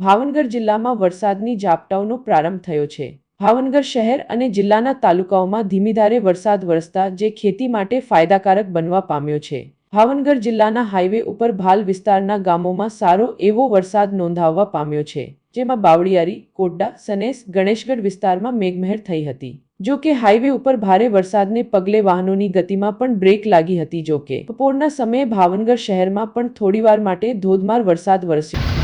ભાવનગર જિલ્લામાં વરસાદની ઝાપટાઓનો પ્રારંભ થયો છે. ભાવનગર શહેર અને જિલ્લાના તાલુકાઓમાં ધીમીધારે વરસાદ વરસતા જે ખેતી માટે ફાયદાકારક બનવા પામ્યો છે. ભાવનગર જિલ્લાના હાઈવે ઉપર ભાલ વિસ્તારના ગામોમાં સારો એવો વરસાદ નોંધાવવા પામ્યો છે, જેમાં બાવળિયારી કોટડા સનેસ, ગણેશગઢ વિસ્તારમાં મેઘમહેર થઈ હતી. જો કે હાઈવે ઉપર ભારે વરસાદને પગલે વાહનોની ગતિમાં પણ બ્રેક લાગી હતી જો કે. બપોરના સમયે ભાવનગર શહેરમાં પણ થોડીવાર માટે ધોધમાર વરસાદ વરસ્યો.